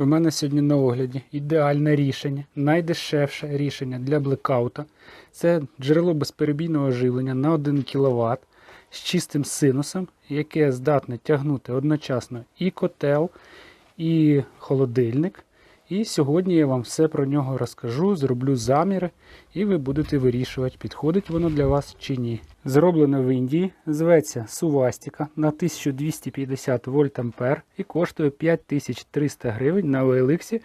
У мене сьогодні на огляді ідеальне рішення, найдешевше рішення для блекаута. Це джерело безперебійного живлення на 1 кВт з чистим синусом, яке здатне тягнути одночасно і котел, і холодильник. І сьогодні я вам все про нього розкажу, зроблю заміри, і ви будете вирішувати, підходить воно для вас чи ні. Зроблено в Індії, зветься Сувастіка на 1250 вольт ампер і коштує 5300 гривень на OLX.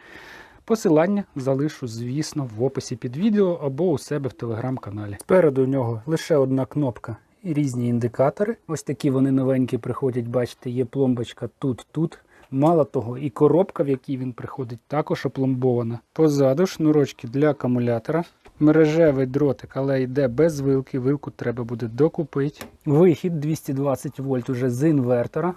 Посилання залишу, звісно, в описі під відео або у себе в телеграм-каналі. Спереду у нього лише одна кнопка і різні індикатори. Ось такі вони новенькі приходять, бачите, є пломбочка тут, тут. Мало того, і коробка, в якій він приходить, також опломбована. Позаду шнурочки для акумулятора. Мережевий дротик, але йде без вилки. Вилку треба буде докупити. Вихід 220 вольт уже з інвертора.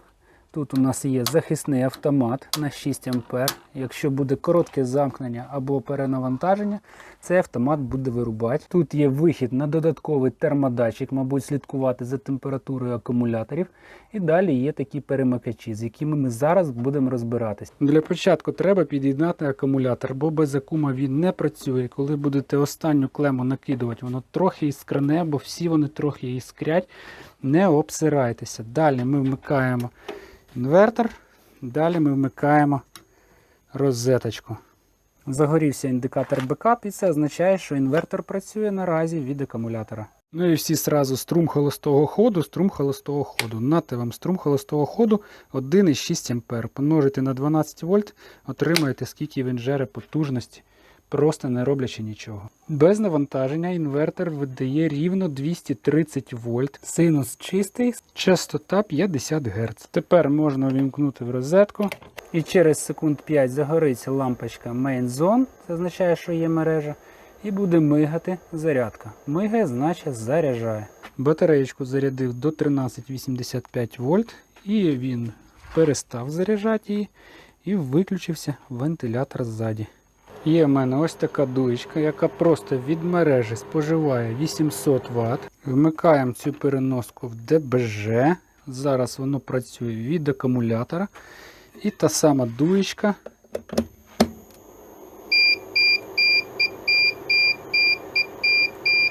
Тут у нас є захисний автомат на 6 А. Якщо буде коротке замкнення або перенавантаження, цей автомат буде вирубати. Тут є вихід на додатковий термодатчик, мабуть, слідкувати за температурою акумуляторів. І далі є такі перемикачі, з якими ми зараз будемо розбиратись. Для початку треба під'єднати акумулятор, бо без акума він не працює. Коли будете останню клему накидувати, воно трохи іскране, бо всі вони трохи іскрять. Не обсирайтеся. Далі ми вмикаємо інвертор. Далі ми вмикаємо розеточку. Загорівся індикатор бекап, і це означає, що інвертор працює наразі від акумулятора. Ну і всі сразу струм холостого ходу, струм холостого ходу. Нате вам струм холостого ходу 1,6 А. Помножите на 12 вольт, отримаєте, скільки він жере потужності, просто не роблячи нічого. Без навантаження інвертор видає рівно 230 вольт. Синус чистий, частота 50 Гц. Тепер можна увімкнути в розетку. І через секунд 5 загориться лампочка Main Zone, це означає, що є мережа. І буде мигати зарядка. Мигає, значить заряджає. Батареєчку зарядив до 1385 вольт, і він перестав заряджати її і виключився вентилятор ззаді. Є в мене ось така дуєчка, яка просто від мережі споживає 800 Вт. Вмикаємо цю переноску в ДБЖ. Зараз воно працює від акумулятора. І та сама дуєчка. –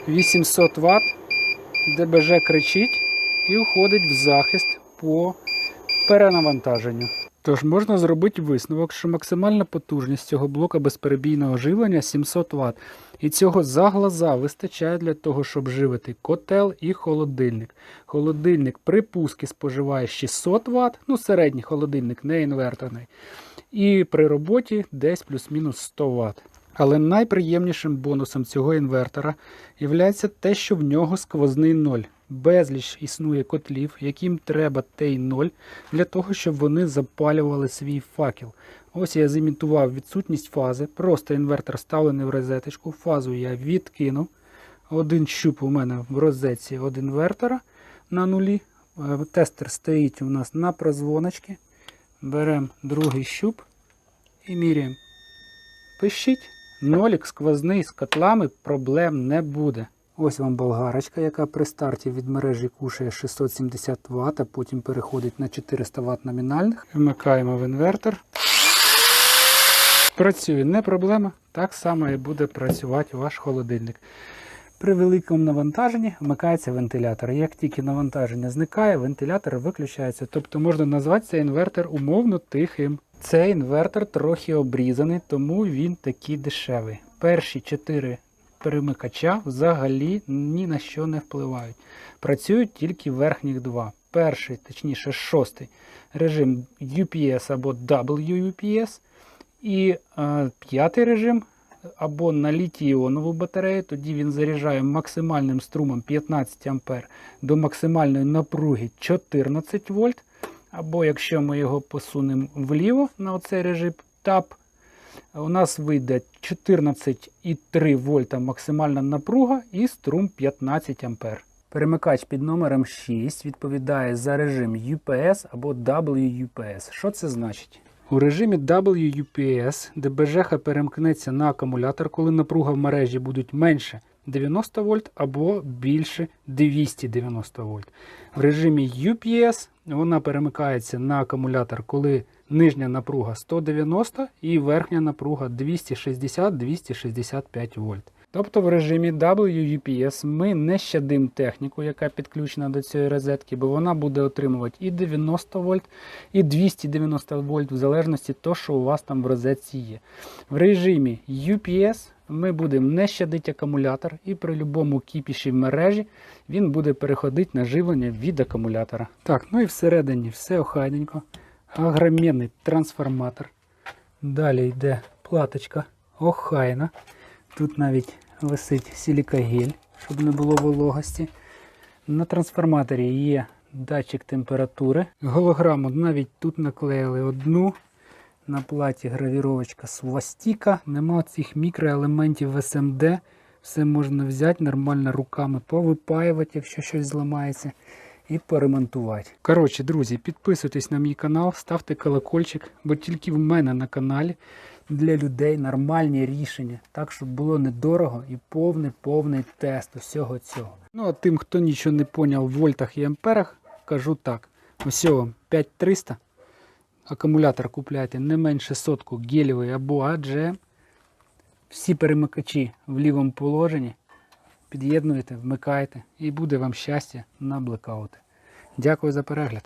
800 Вт. ДБЖ кричить і уходить в захист по перенавантаженню. Тож можна зробити висновок, що максимальна потужність цього блока безперебійного живлення 700 Вт. І цього за глаза вистачає для того, щоб живити котел і холодильник. Холодильник при пуску споживає 600 Вт, ну середній холодильник, не інверторний. І при роботі десь плюс-мінус 100 Вт. Але найприємнішим бонусом цього інвертора є те, що в нього сквозний ноль. Безліч існує котлів, яким треба той ноль для того, щоб вони запалювали свій факел. Ось я зімітував відсутність фази. Просто інвертор ставлений в розеточку. Фазу я відкинув. Один щуп у мене в розетці від інвертора на нулі. Е, Тестер стоїть у нас на прозвоночці. Беремо другий щуп і міряємо. Пишіть. Нолік сквозний з котлами проблем не буде. Ось вам болгарочка, яка при старті від мережі кушає 670 Вт, а потім переходить на 400 Вт номінальних. Вмикаємо в інвертор. Працює не проблема. Так само і буде працювати ваш холодильник. При великому навантаженні вмикається вентилятор. Як тільки навантаження зникає, вентилятор виключається. Тобто можна назвати цей інвертор умовно тихим. Цей інвертор трохи обрізаний, тому він такий дешевий. Перші 4 перемикача взагалі ні на що не впливають. Працюють тільки верхніх два. Перший, точніше, шостий режим UPS або WUPS. І е, п'ятий режим або на літій-іонову батарею, тоді він заряджає максимальним струмом 15 А до максимальної напруги 14 вольт. Або якщо ми його посунемо вліво на оцей режим TAP, у нас вийде 14,3 вольта максимальна напруга і струм 15 А. Перемикач під номером 6 відповідає за режим UPS або WUPS. Що це значить? У режимі WUPS ДБЖ перемкнеться на акумулятор, коли напруга в мережі будуть менше 90 вольт або більше 290 вольт. В режимі UPS вона перемикається на акумулятор, коли нижня напруга 190 і верхня напруга 260-265 вольт. Тобто в режимі WUPS ми не щадимо техніку, яка підключена до цієї розетки, бо вона буде отримувати і 90 вольт, і 290 вольт, в залежності того, що у вас там в розетці є. В режимі UPS ми будемо не щадити акумулятор, і при будь-якому кіпіші в мережі він буде переходити на живлення від акумулятора. Так, ну і всередині все охайненько. Агромінний трансформатор. Далі йде платочка охайна. Тут навіть висить силікагель, щоб не було вологості. На трансформаторі є датчик температури. Голограму навіть тут наклеїли одну. На платі гравіровочка свастіка. Нема цих мікроелементів в СМД. Все можна взяти нормально руками, повипаювати, якщо щось зламається, і поремонтувати. Коротше, друзі, підписуйтесь на мій канал, ставте колокольчик, бо тільки в мене на каналі для людей нормальні рішення, так щоб було недорого і повний повний тест усього цього. Ну а тим, хто нічого не поняв в вольтах і амперах, кажу так: ось вам 5300. Акумулятор купляйте не менше сотку гелєвий або AGM. Всі перемикачі в лівому положенні. Під'єднуєте, вмикаєте і буде вам щастя на блекаути. Дякую за перегляд.